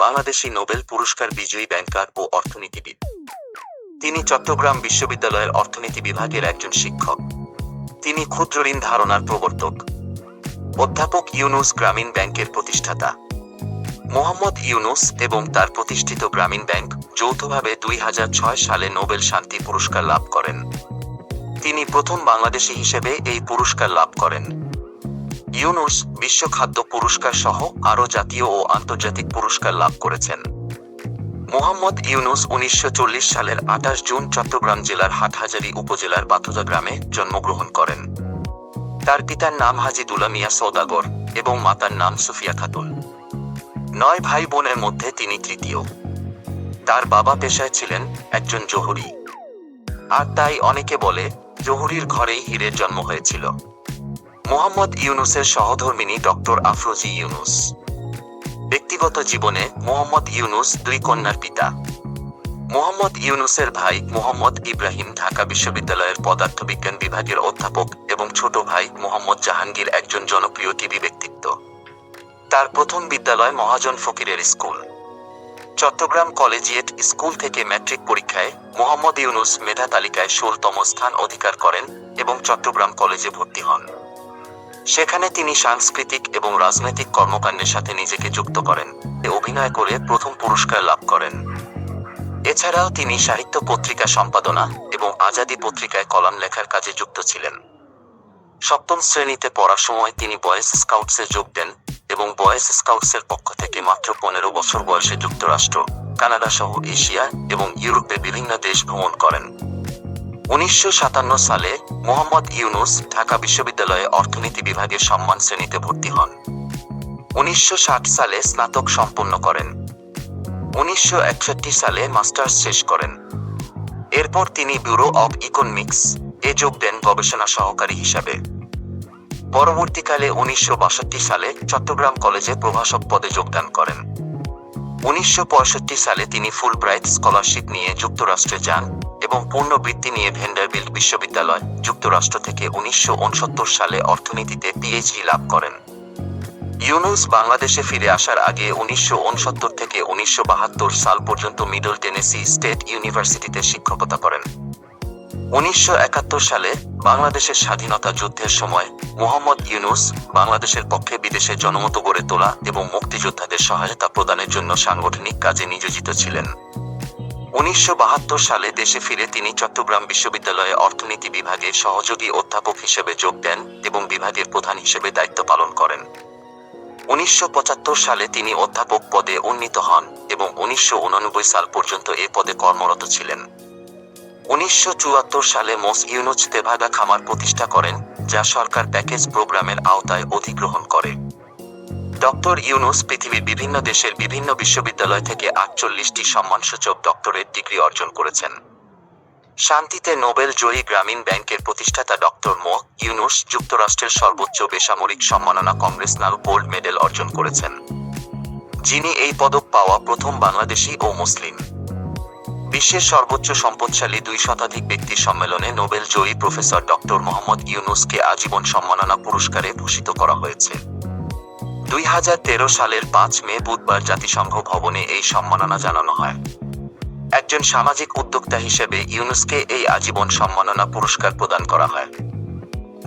Bangladeshi Nobel পুরস্কার বিজয়ী ব্যাংকার ও অর্থনীতিবিদ। তিনি চট্টগ্রাম বিশ্ববিদ্যালয়ের অর্থনীতি বিভাগের একজন শিক্ষক। তিনি ক্ষুদ্র ঋণ ধারণার প্রবর্তক। অধ্যাপক ইউনুস গ্রামীণ ব্যাংকের প্রতিষ্ঠাতা। মোহাম্মদ ইউনুস এবং তার প্রতিষ্ঠিত গ্রামীণ ব্যাংক যৌথভাবে দুই হাজার ছয় সালে নোবেল শান্তি পুরস্কার লাভ করেন। তিনি প্রথম বাংলাদেশি হিসেবে এই পুরস্কার লাভ করেন। ইউনুস বিশ্ব খাদ্য পুরস্কার সহ আরও জাতীয় ও আন্তর্জাতিক পুরস্কার লাভ করেছেন। মোহাম্মদ ইউনুস উনিশশো চল্লিশ সালের আঠাশ জুন চট্টগ্রাম জেলার হাটহাজারী উপজেলার বাথুদা গ্রামে জন্মগ্রহণ করেন। তার পিতার নাম হাজি দুলা মিয়া সৌদাগর এবং মাতার নাম সুফিয়া খাতুন। নয় ভাই বোনের মধ্যে তিনি তৃতীয়। তার বাবা পেশায় ছিলেন একজন জহুরি। আর তাই অনেকে বলে জহুরির ঘরেই হীরের জন্ম হয়েছিল। মোহাম্মদ ইউনুসের সহধর্মিনী ডক্টর আফরোজি ইউনুস। ব্যক্তিগত জীবনে মোহাম্মদ ইউনুস দুই কন্যার পিতা। মোহাম্মদ ইউনুসের ভাই মোহাম্মদ ইব্রাহিম ঢাকা বিশ্ববিদ্যালয়ের পদার্থবিজ্ঞান বিভাগের অধ্যাপক এবং ছোট ভাই মোহাম্মদ জাহাঙ্গীর একজন জনপ্রিয় টিভি ব্যক্তিত্ব। তার প্রথম বিদ্যালয় মহাজন ফকিরের স্কুল। চট্টগ্রাম কলেজিয়েট স্কুল থেকে ম্যাট্রিক পরীক্ষায় মোহাম্মদ ইউনুস মেধা তালিকায় ষোলতম স্থান অধিকার করেন এবং চট্টগ্রাম কলেজে ভর্তি হন। সেখানে তিনি সাংস্কৃতিক এবং রাজনৈতিক কর্মকাণ্ডের সাথে নিজেকে যুক্ত করেন। অভিনয় করে প্রথম পুরস্কার লাভ করেন। এছাড়াও তিনি সাহিত্য পত্রিকা সম্পাদনা এবং আজাদি পত্রিকায় কলাম লেখার কাজে যুক্ত ছিলেন। সপ্তম শ্রেণীতে পড়ার সময় তিনি বয়েজ স্কাউটসে যোগ দেন এবং বয়েস স্কাউটসের পক্ষ থেকে মাত্র পনেরো বছর বয়সে যুক্তরাষ্ট্র কানাডা সহ এশিয়া এবং ইউরোপে বিভিন্ন দেশ ভ্রমণ করেন। উনিশশো সাতান্ন সালে মোহাম্মদ ইউনুস ঢাকা বিশ্ববিদ্যালয়ে অর্থনীতি বিভাগের সম্মান শ্রেণীতে ভর্তি হন। উনিশশো ষাট সালে স্নাতক সম্পন্ন করেন। উনিশশো একষট্টি সালে মাস্টার্স শেষ করেন। এরপর তিনি ব্যুরো অব ইকোনমিক্স এ যোগ দেন গবেষণা সহকারী হিসাবে। পরবর্তীকালে উনিশশো বাষট্টি সালে চট্টগ্রাম কলেজে প্রভাষক পদে যোগদান করেন। উনিশশো পঁয়ষট্টি সালে তিনি ফুল ব্রাইট স্কলারশিপ নিয়ে যুক্তরাষ্ট্রে যান এবং পূর্ণ বৃত্তি নিয়ে ভেন্ডারবিল্ট বিশ্ববিদ্যালয় যুক্তরাষ্ট্র থেকে উনিশশো উনসত্তর সালে অর্থনীতিতে পিএইচডি লাভ করেন। ইউনুস বাংলাদেশে ফিরে আসার আগে উনিশশো উনসত্তর থেকে উনিশশো বাহাত্তর সাল পর্যন্ত মিডল টেনেসি স্টেট ইউনিভার্সিটিতে শিক্ষকতা করেন। উনিশশো একাত্তর সালে বাংলাদেশের স্বাধীনতা যুদ্ধের সময় মোহাম্মদ ইউনুস বাংলাদেশের পক্ষে বিদেশে জনমত গড়ে তোলা এবং মুক্তিযোদ্ধাদের সহায়তা প্রদানের জন্য সাংগঠনিক কাজে নিয়োজিত ছিলেন। উনিশশো বাহাত্তর সালে দেশে ফিরে তিনি চট্টগ্রাম বিশ্ববিদ্যালয়ে অর্থনীতি বিভাগে সহযোগী অধ্যাপক হিসেবে যোগ দেন এবং বিভাগের প্রধান হিসেবে দায়িত্ব পালন করেন। উনিশশো পঁচাত্তর সালে তিনি অধ্যাপক পদে উন্নীত হন এবং উনিশশো সাল পর্যন্ত এ পদে কর্মরত ছিলেন। উনিশশো চুয়াত্তর সালে মোস ইউনুচ তেভাগা খামার প্রতিষ্ঠা করেন, যা সরকার প্যাকেজ প্রোগ্রামের আওতায় অধিগ্রহণ করে। ডক্টর ইউনুস পৃথিবীর বিভিন্ন দেশের বিভিন্ন বিশ্ববিদ্যালয় থেকে আটচল্লিশটি সম্মানসূচক ডক্টরেট ডিগ্রি অর্জন করেছেন। শান্তিতে নোবেল জয়ী গ্রামীণ ব্যাংকের প্রতিষ্ঠাতা ডক্টর মো ইউনুস যুক্তরাষ্ট্রের সর্বোচ্চ বেসামরিক সম্মাননা কংগ্রেসনাল গোল্ড মেডেল অর্জন করেছেন। যিনি এই পদক পাওয়া প্রথম বাংলাদেশি ও মুসলিম। বিশ্বের সর্বোচ্চ সম্পদশালী দুই শতাধিক ব্যক্তি সম্মেলনে নোবেল জয়ী প্রফেসর ডক্টর মোহাম্মদ ইউনুসকে আজীবন সম্মাননা পুরস্কারে ভূষিত করা হয়েছে। দুই হাজার তেরো সালের পাঁচ মে বুধবার জাতিসংঘ ভবনে এই সম্মাননা জানানো হয়। একজন সামাজিক উদ্যোক্তা হিসেবে ইউনুসকে এই আজীবন সম্মাননা পুরস্কার প্রদান করা হয়।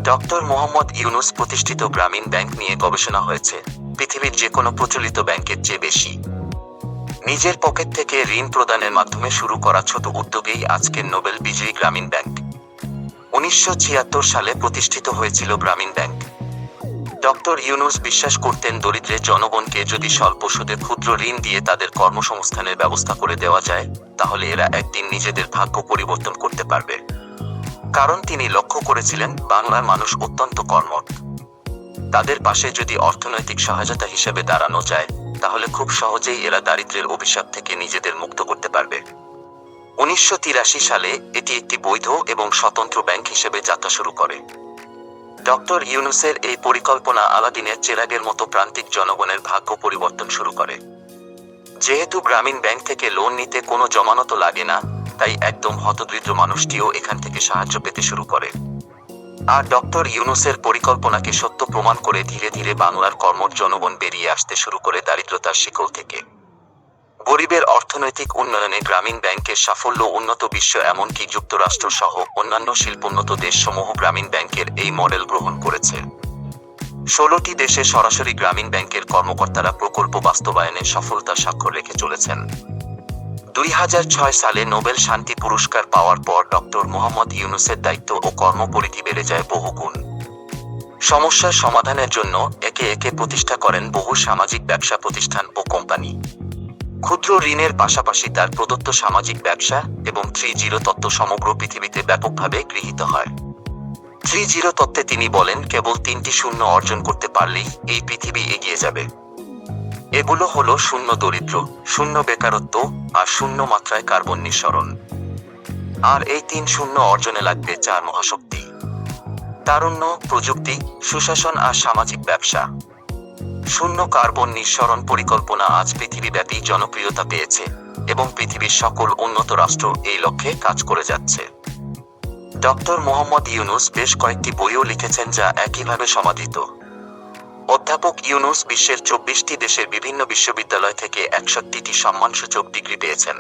ডক্টর মোহাম্মদ ইউনুস প্রতিষ্ঠিত গ্রামীণ ব্যাংক নিয়ে গবেষণা হয়েছে। পৃথিবীর যে কোনো প্রচলিত ব্যাংকের চেয়ে বেশি। নিজের পকেট থেকে ঋণ প্রদানের মাধ্যমে শুরু করা ছোট উদ্যোগেই আজকের নোবেল বিজয়ী গ্রামীণ ব্যাংক। উনিশশো ছিয়াত্তর সালে প্রতিষ্ঠিত হয়েছিল গ্রামীণ ব্যাংক। ডক্টর ইউনুস বিশ্বাস করতেন, দরিদ্রের জনগণকে যদি স্বল্প সুদে ক্ষুদ্র ঋণ দিয়ে তাদের কর্মসংস্থানের ব্যবস্থা করে দেওয়া যায়, তাহলে এরা একদিন নিজেদের ভাগ্য পরিবর্তন করতে পারবে। কারণ তিনি লক্ষ্য করেছিলেন, বাংলার মানুষ অত্যন্ত কর্মঠ। তাদের পাশে যদি অর্থনৈতিক সহায়তা হিসেবে দাঁড়ানো যায়, তাহলে খুব সহজেই এরা দারিদ্র্যের অভিশাপ থেকে নিজেদের মুক্ত করতে পারবে। উনিশশো তিরাশি সালে এটি একটি বৈধ এবং স্বতন্ত্র ব্যাংক হিসেবে যাত্রা শুরু করে। ডক্টর ইউনুসের এই পরিকল্পনা আলাদিনের চেরাগের মতো প্রান্তিক জনগণের ভাগ্য পরিবর্তন শুরু করে। যেহেতু গ্রামীণ ব্যাংক থেকে লোন নিতে কোনো জমানত লাগে না, তাই একদম হতদরিদ্র মানুষটিও এখান থেকে সাহায্য পেতে শুরু করে। আর ডক্টর ইউনুসের পরিকল্পনাকে সত্য প্রমাণ করে ধীরে ধীরে বাংলার কর্মর জনগণ বেরিয়ে আসতে শুরু করে দারিদ্রতার শিকল থেকে। গরিবের অর্থনৈতিক উন্নয়নে গ্রামীণ ব্যাংকের সাফল্য উন্নত বিশ্ব এমনকি যুক্তরাষ্ট্র সহ অন্যান্য শিল্পোন্নত দেশসমূহ গ্রামীণ ব্যাংকের এই মডেল গ্রহণ করেছে। ষোলোটি দেশে সরাসরি গ্রামীণ ব্যাংকের কর্মকর্তারা প্রকল্প বাস্তবায়নে সফলতার স্বাক্ষর রেখে চলেছেন। দুই হাজার ছয় সালে নোবেল শান্তি পুরস্কার পাওয়ার পর ডক্টর মোহাম্মদ ইউনুসের দায়িত্ব ও কর্মপরিধি বেড়ে যায় বহুগুণ সমস্যার সমাধানের জন্য একে একে প্রতিষ্ঠা করেন বহু সামাজিক ব্যবসা প্রতিষ্ঠান ও কোম্পানি। ক্ষুদ্র ঋণের পাশাপাশি তার প্রদত্ত সামাজিক ব্যবসা এবং থ্রি জিরো তত্ত্ব সমগ্র পৃথিবীতে ব্যাপকভাবে গৃহীত হয়। থ্রি জিরো তত্ত্বে তিনি বলেন, কেবল তিনটি শূন্য অর্জন করতে পারলেই এই পৃথিবী এগিয়ে যাবে। এগুলো হলো শূন্য দরিদ্র, শূন্য বেকারত্ব আর শূন্য মাত্রায় কার্বন নিঃসরণ। আর এই তিন শূন্য অর্জনে লাগবে চার মহাশক্তি। তারুণ্য, প্রযুক্তি, সুশাসন আর সামাজিক ব্যবসা। শূন্য কার্বন নিঃসরণ পরিকল্পনা আজ পৃথিবীব্যাপী জনপ্রিয়তা পেয়েছে এবং পৃথিবীর সকল উন্নত রাষ্ট্র এই লক্ষ্যে কাজ করে যাচ্ছে। ডক্টর মোহাম্মদ ইউনুস বেশ কয়েকটি বইও লিখেছেন যা একইভাবে সমাধিত অধ্যাপক ইউনুস বিশ্বের চব্বিশটি দেশের বিভিন্ন বিশ্ববিদ্যালয় থেকে একষট্টিটি সম্মানসূচক ডিগ্রি পেয়েছেন।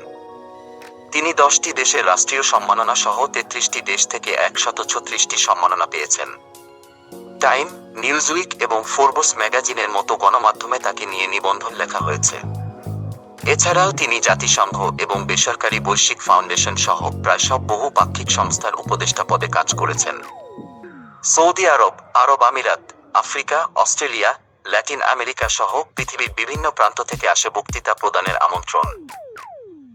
তিনি দশটি দেশের রাষ্ট্রীয় সম্মাননা সহ তেত্রিশটি দেশ থেকে একশত ছত্রিশটি সম্মাননা পেয়েছেন। টাইম, নিউজউইক এবং ফোর্বস ম্যাগাজিনের মতো গণমাধ্যমে তাকে নিয়ে নিবন্ধন লেখা হয়েছে। এছাড়াও তিনি জাতিসংঘ এবং বেসরকারি বৈশ্বিক ফাউন্ডেশন সহ প্রায় সব বহু পাক্ষিক সংস্থার উপদেষ্টা পদে কাজ করেছেন। সৌদি আরব আরব আমিরাত আফ্রিকা, অস্ট্রেলিয়া, ল্যাটিন আমেরিকা সহ পৃথিবীর বিভিন্ন প্রান্ত থেকে আসে বক্তৃতা প্রদানের আমন্ত্রণ।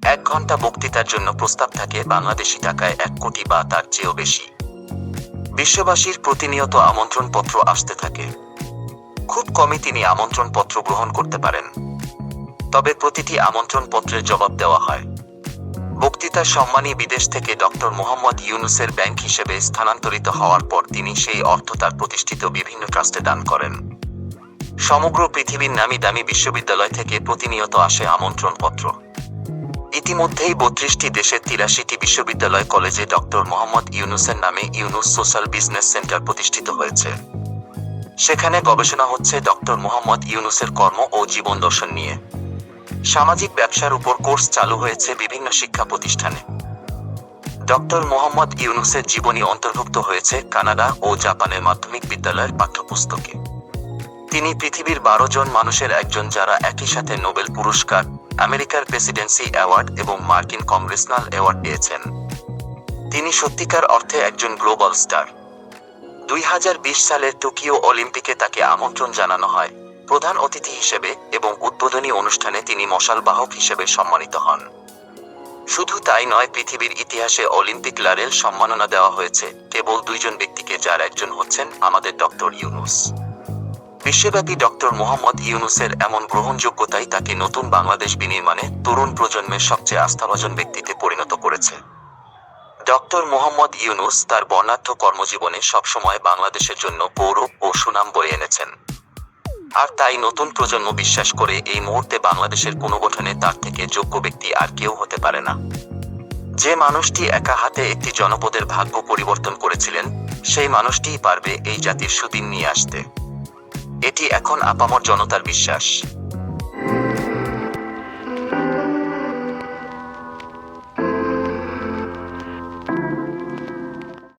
এক ঘণ্টা বক্তৃতার জন্য প্রস্তাব থাকে বাংলাদেশি টাকায় এক কোটি বা তার চেয়েও বেশি। বিশ্ববাসীর প্রতিনিয়ত আমন্ত্রণপত্র আসতে থাকে। খুব কমই তিনি আমন্ত্রণপত্র গ্রহণ করতে পারেন। তবে প্রতিটি আমন্ত্রণপত্রের জবাব দেওয়া হয়। বক্তৃতার সম্মানী বিদেশ থেকে ডক্টর মোহাম্মদ ইউনুসের ব্যাংক হিসেবে স্থানান্তরিত হওয়ার পর তিনি সেই অর্থ তার প্রতিষ্ঠিত বিভিন্ন ট্রাস্টে দান করেন। সমগ্র পৃথিবীর নামি দামি বিশ্ববিদ্যালয় থেকে প্রতিনিয়ত আসে আমন্ত্রণপত্র। ইতিমধ্যেই বত্রিশটি দেশের তিরাশিটি বিশ্ববিদ্যালয় কলেজে ডক্টর মোহাম্মদ ইউনুসের নামে ইউনুস সোশ্যাল বিজনেস সেন্টার প্রতিষ্ঠিত হয়েছে। সেখানে গবেষণা হচ্ছে ডক্টর মোহাম্মদ ইউনুসের কর্ম ও জীবন দর্শন নিয়ে। সামাজিক ব্যবসার উপর কোর্স চালু হয়েছে বিভিন্ন শিক্ষা প্রতিষ্ঠানে। ডক্টর মোহাম্মদ ইউনুসের জীবনী অন্তর্ভুক্ত হয়েছে কানাডা ও জাপানের মাধ্যমিক বিদ্যালয়ের পাঠ্যপুস্তকে। তিনি পৃথিবীর বারো জন মানুষের একজন যারা একই সাথে নোবেল পুরস্কার, আমেরিকার প্রেসিডেন্সি অ্যাওয়ার্ড এবং মার্কিন কংগ্রেসনাল অ্যাওয়ার্ড পেয়েছেন তিনি সত্যিকার অর্থে একজন গ্লোবাল স্টার। দুই সালের টোকিও অলিম্পিকে তাকে আমন্ত্রণ জানানো হয়। প্রধান অতিথি হিসেবে এবং উদ্বোধনী অনুষ্ঠানে তিনি মশাল বাহক হিসেবে সম্মানিত হন। শুধু তাই নয়, পৃথিবীর ইতিহাসে অলিম্পিক লারেল সম্মাননা দেওয়া হয়েছে। কেবল দুইজন ব্যক্তিকে, যার একজন হচ্ছেন আমাদের ডক্টর ইউনুস। বিশ্বব্যাপী ডক্টর মোহাম্মদ ইউনুসের এমন গ্রহণযোগ্যতাই তাকে নতুন বাংলাদেশ বিনির্মাণে তরুণ প্রজন্মের সবচেয়ে আস্থাভাজন ব্যক্তিতে পরিণত করেছে। ডক্টর মোহাম্মদ ইউনুস তার বর্ণাঢ্য কর্মজীবনে সবসময় বাংলাদেশের জন্য গৌরব ও সুনাম বয়ে এনেছেন। আর তাই নতুন প্রজন্ম বিশ্বাস করে এই মুহূর্তে বাংলাদেশের কোনো গঠনে তার থেকে যোগ্য ব্যক্তি আর কেউ হতে পারে না। যে মানুষটি একা হাতে একটি জনপদের ভাগ্য পরিবর্তন করেছিলেন, সেই মানুষটিই পারবে এই জাতির সুদিন নিয়ে আসতে। এটি এখন আপামর জনতার বিশ্বাস।